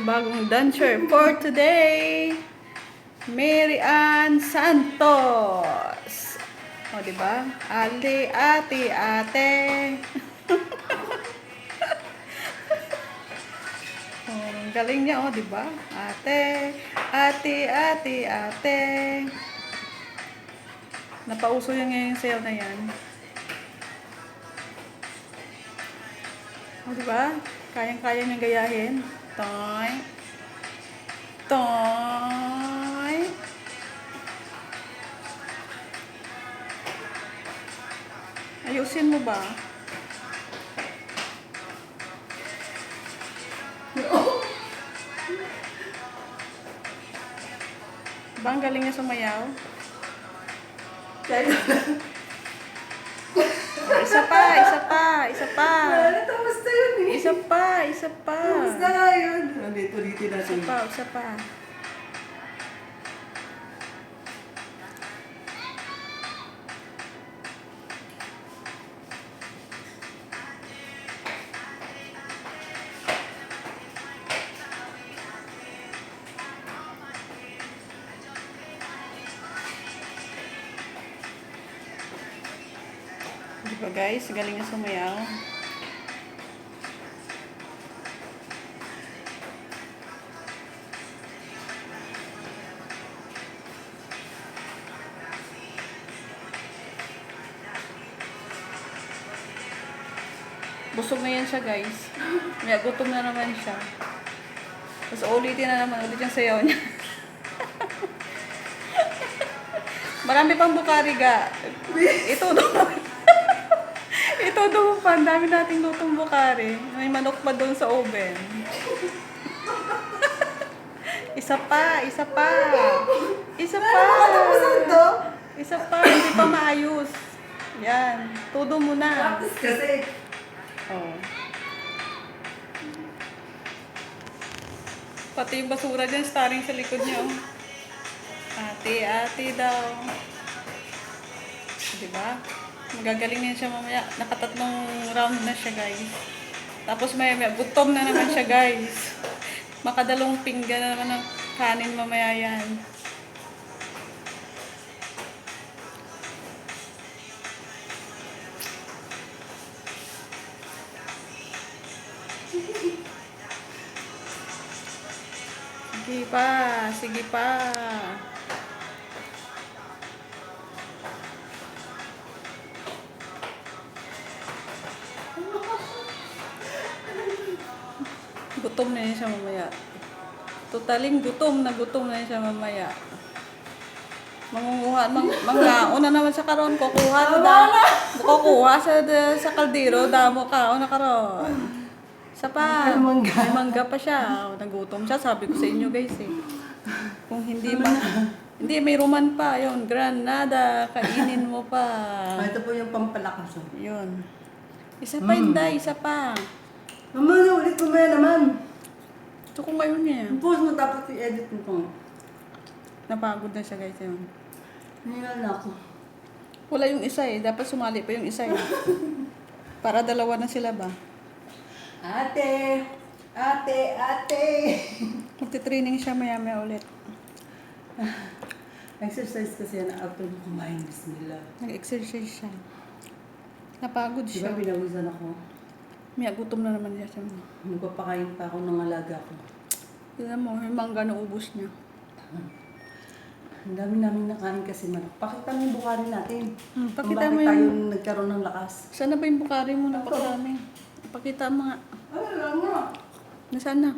bagong dancer for today. Mary Ann Santos. O, di ba? Ali, ate, ate. oh, ang galing niya, oh, di ba? Ate, ate, ate, ate. Napauso yung ngayon sale na yan. O, di ba? Kayang-kaya niyang gayahin. Toy. Toy. Ayusin mo ba? Ba, ang galing niya sumayaw? O, isa pa, isa pa, isa pa. Tapos na yun eh. Isa pa, isa pa. Tapos na nga yun. Nandito, ulitin Isa natin. pa, isa pa. Di ba guys, galing na sumayaw. Busog na yan siya guys. May gutom na naman siya. Tapos ulitin na naman ulit yung sayaw niya. Marami pang bukari ga. Ito daw. Ito daw pa. Ang dami nating lutong bukari. May manok pa doon sa oven. isa pa, isa pa. Isa pa. To? Isa pa, hindi pa maayos. Yan. Todo mo na. Kasi, Oh. Pati yung basura dyan, starring sa likod niya. oh. Ate, ate daw. Diba? Magagaling na siya mamaya. Nakatatlong round na siya, guys. Tapos may, may gutom na naman siya, guys. Makadalong pinggan na naman ng kanin mamaya yan. Sige pa, sige pa. Gutom na yan siya mamaya. Totaling gutom na gutom na yan siya mamaya. Mangunguha, mang, mga, una naman sa karon, kukuha na da, kukuha sa, sa kaldero, damo ka, una karon. Sa pa, May mangga. may mangga pa siya. Nagutom siya, sabi ko sa inyo guys eh. Kung hindi mo na, hindi, may ruman pa, yun, granada, kainin mo pa. ah, ito po yung pampalakas. Yun. Isa pa, Inday, isa pa. Mama na, ulit mamaya naman. Ito ko ngayon eh. Post mo tapos i-edit mo to. Napagod na siya guys yun. Hinigal na ako. Wala yung isa eh. Dapat sumali pa yung isa eh. Para dalawa na sila ba? Ate! Ate! Ate! Magti-training siya maya-maya ulit. Exercise kasi yan after mo kumain. Bismillah. Nag-exercise siya. Napagod Di siya. ba binawisan ako? May gutom na naman siya. Magpapakain pa ako ng alaga ko. Tignan mo, yung mangga na ubos niya. Ang dami namin nakain kasi manok. Pakita mo yung bukari natin. Hmm, pakita mo tayo yung... nagkaroon ng lakas. Sana ba yung bukari mo? Napakarami. Pakita mo nga. Ay, alam mo. Nasaan na?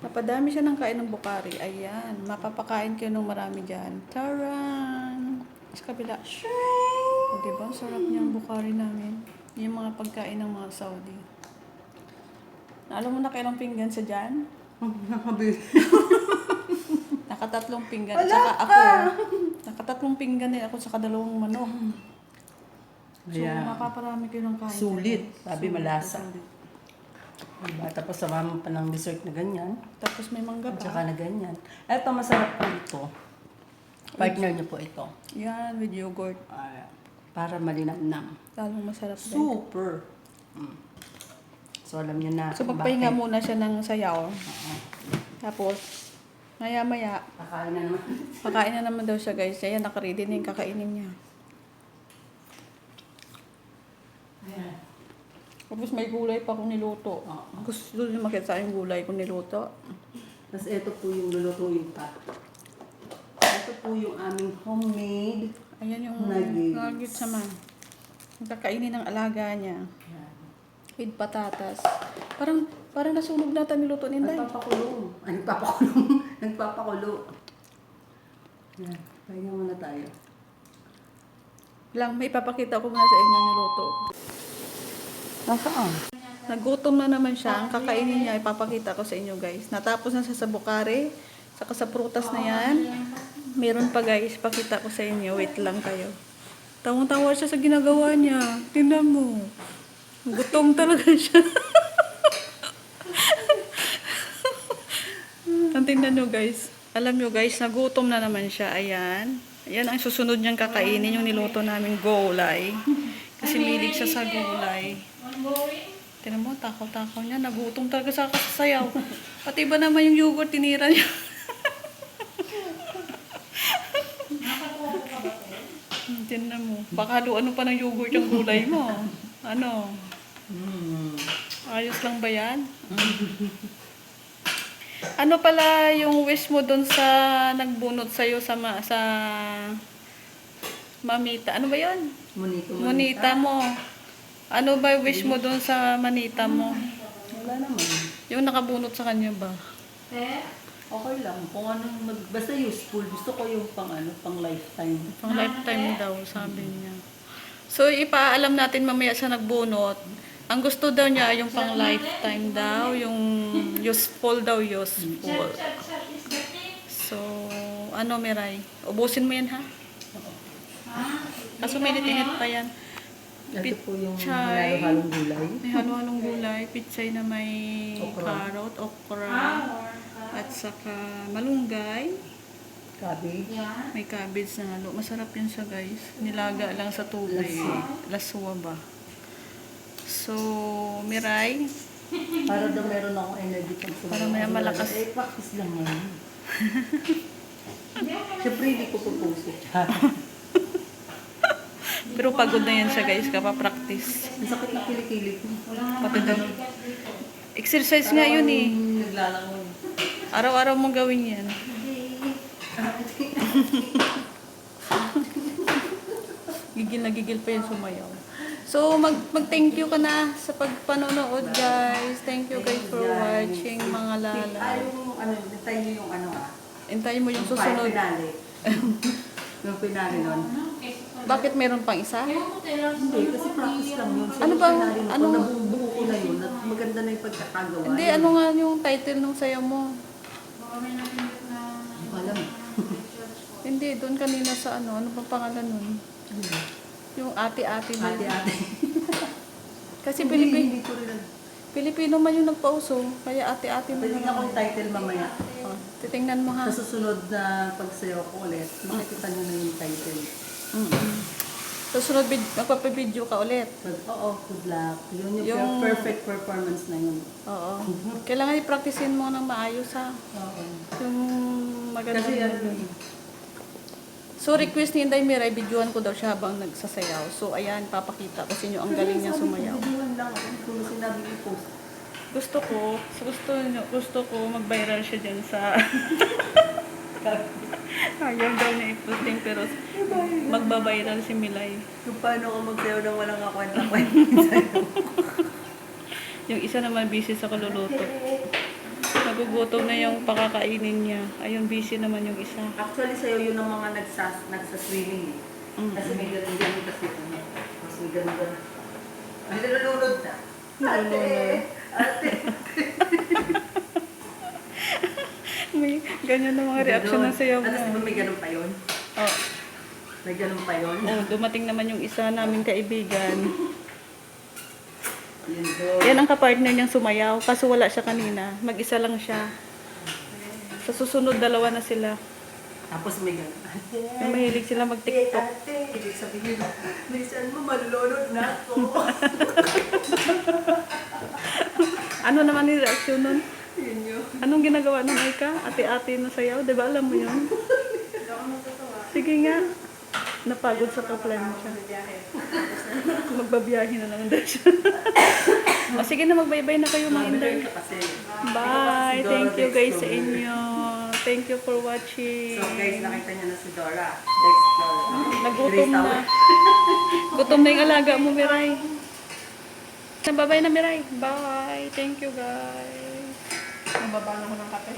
Napadami siya ng kain ng bukari. Ayan. Mapapakain kayo ng marami dyan. Taran! Sa kabila. O, diba? Sarap niya ang bukari namin. Yung mga pagkain ng mga Saudi. Alam mo na kailang pinggan sa dyan? Nakabili. Nakatatlong pinggan. Wala saka ka! ako. Nakatatlong pinggan din ako sa kadalawang manok. So, Ayan. mapaparami kayo ng kain. Sulit. Sabi, Sulit, malasa. sulit. Diba? Tapos samahan mo pa ng dessert na ganyan. Tapos may mangga At pa. saka na ganyan. Eto, masarap pa ito. Partner niyo po ito. Yan, with yogurt. Ah, para malinamnam. Lalong masarap din. Super. Mm. So, alam niyo na. So, kung magpahinga bakit. muna siya ng sayaw. Oo. Tapos, maya-maya, Kakain na naman. pakain na naman daw siya guys. Ayan, nakaready na yung kakainin niya. Ayan. Tapos may gulay pa akong niluto. Oo. Gusto niyo makita yung gulay kong niluto. Tapos ito po yung lulutuin pa. Ito po yung aming homemade. Ayan yung Nuggets. nuggets naman. Yung kakainin ng alaga niya. With patatas. Parang, parang nasunog nata niluto ni Inday. Nagpapakulong. Ay, nagpapakulong. Nagpapakulo. Ayan. Pahinga muna tayo. Lang, may papakita ko muna sa inyo niluto. Nasaan? Nagutom na naman siya. Ang kakainin niya, ipapakita ko sa inyo guys. Natapos na siya sa bukare. Saka sa prutas na yan. Meron pa guys, pakita ko sa inyo. Wait lang kayo. Tawang-tawa siya sa ginagawa niya. Tingnan mo. Gutom talaga siya. Ang tingnan nyo guys. Alam nyo guys, nagutom na naman siya. Ayan. Ayan ang susunod niyang kakainin. Yung niluto namin gulay. Kasi milig siya sa gulay. Tinan mo, takaw-takaw niya. Nagutom talaga sa kasasayaw. Pati ba naman yung yogurt tinira niya? Hmm, Tinan mo. Baka haluan mo pa ng yogurt yung gulay mo. Ano? Mm. Ayos lang ba yan? ano pala yung wish mo dun sa nagbunot sa'yo sa, ma- sa mamita? Ano ba yun? Monito. Monita mo. Ano ba yung wish mo dun sa manita mo? Wala naman. Yung nakabunot sa kanya ba? Okay lang. Kung ano, mag, basta useful. Gusto ko yung pang ano, pang lifetime. Pang lifetime daw, sabi niya. So, ipaalam natin mamaya sa nagbunot. Ang gusto daw niya, yung pang lifetime daw, yung useful daw, useful. So, ano, Miray? Ubusin mo yan, ha? Kaso may init pa yan. Ito po yung Pichay. halo-halong gulay. May halo-halong gulay, pitsay na may Okra. carrot, okra, at saka malunggay. Cabbage. May cabbage na halo. Masarap yun siya, guys. Nilaga lang sa tubig. Laswa ba? So, Miray, Para daw meron akong energy pag sumayaw. Para may malakas. Eh, practice lang yan. Siyempre, hindi ko pupuso. pero pagod na yan siya, guys, kapapractice. Ang sakit na kilikili ko. Pati daw. Exercise nga yun eh. Parang Naglalangoy. Araw-araw mong gawin yan. Gigil na gigil pa yung sumayaw. So, mag, mag-thank you ka na sa pagpanonood, guys. Thank you guys for watching, mga lala. yung ano, natay niyo yung ano ah. Hintayin mo yung susunod. yung finale nun. Bakit meron pang isa? Hindi, kasi practice lang yun. Ano bang- ano- Pag nabubuo ko na yun, at maganda na yung pagkakagawa. Hindi, ano nga yung title ng sayaw mo? Hindi ko alam. Hindi, doon kanina sa ano. Ano pang pangalan nun? Yung ate-ate mo. Ate-ate. Kasi Hindi, Pilipino, hindi ko rin. Pilipino man yung nagpauso. Kaya ate-ate mo na ako yung title mamaya. Oh, titingnan mo ha. Sa susunod na pagsayaw ko ulit, makikita nyo na yung title. Mm-mm. Sa sunod, vid- magpapabideo ka ulit. But, oo, good luck. Yun yung, Yung- perfect performance na yun. Oo. Kailangan i-practicein mo ng maayos ha. Oo. Yung maganda. Kasi ano yun, So, request ni Inday Miray, videoan ko daw siya habang nagsasayaw. So, ayan, papakita ko sa inyo ang galing niya sumayaw. Videoan lang ako kung sinabi i-post. Gusto ko, gusto nyo, gusto ko mag-viral siya dyan sa... Ayaw daw niya i-posting pero magbabiral si Milay. Kung paano ako magsayaw nang walang kakwenta-kwenta. Yung isa naman busy sa kaluluto. Nagugutom na yung pakakainin niya. Ayun, busy naman yung isa. Actually, sa'yo yun ang mga nagsas, nagsaswimming eh. Mm. Kasi may ganun ganun kasi ano. Mas may ganun ganun. Ay, nalulunod na. Ate! Ate! May ganyan na mga reaction ng sayaw Ano, di ba mo. may ganun pa yun? Oh, May ganun pa yun? oh, dumating naman yung isa naming kaibigan. Yun doon. Yan ang kapartner niyang sumayaw. Kaso wala siya kanina. Mag-isa lang siya. Sa susunod, dalawa na sila. Tapos may ganun. Ate! Mahilig sila Ate! mag-tiktok. Ate! Ibig sabihin, bilisan mo, malulunod na ako. Ano naman yung reaction nun? Yun yun. Anong ginagawa ng Ika? Ate-ate na sayaw, di ba? Alam mo yun? Sige nga. Napagod sa problema siya. Magbabiyahe na lang daw siya. o sige na, magbaybay na kayo mga Inday. Bye! Thank you guys sa inyo. Thank you for watching. So guys, nakita niyo na si Dora. Dexter. Nagutom na. Gutom na yung alaga mo, Miray. Nababay na, Miray. Bye! Thank you, guys. Nababa na ko ng kape.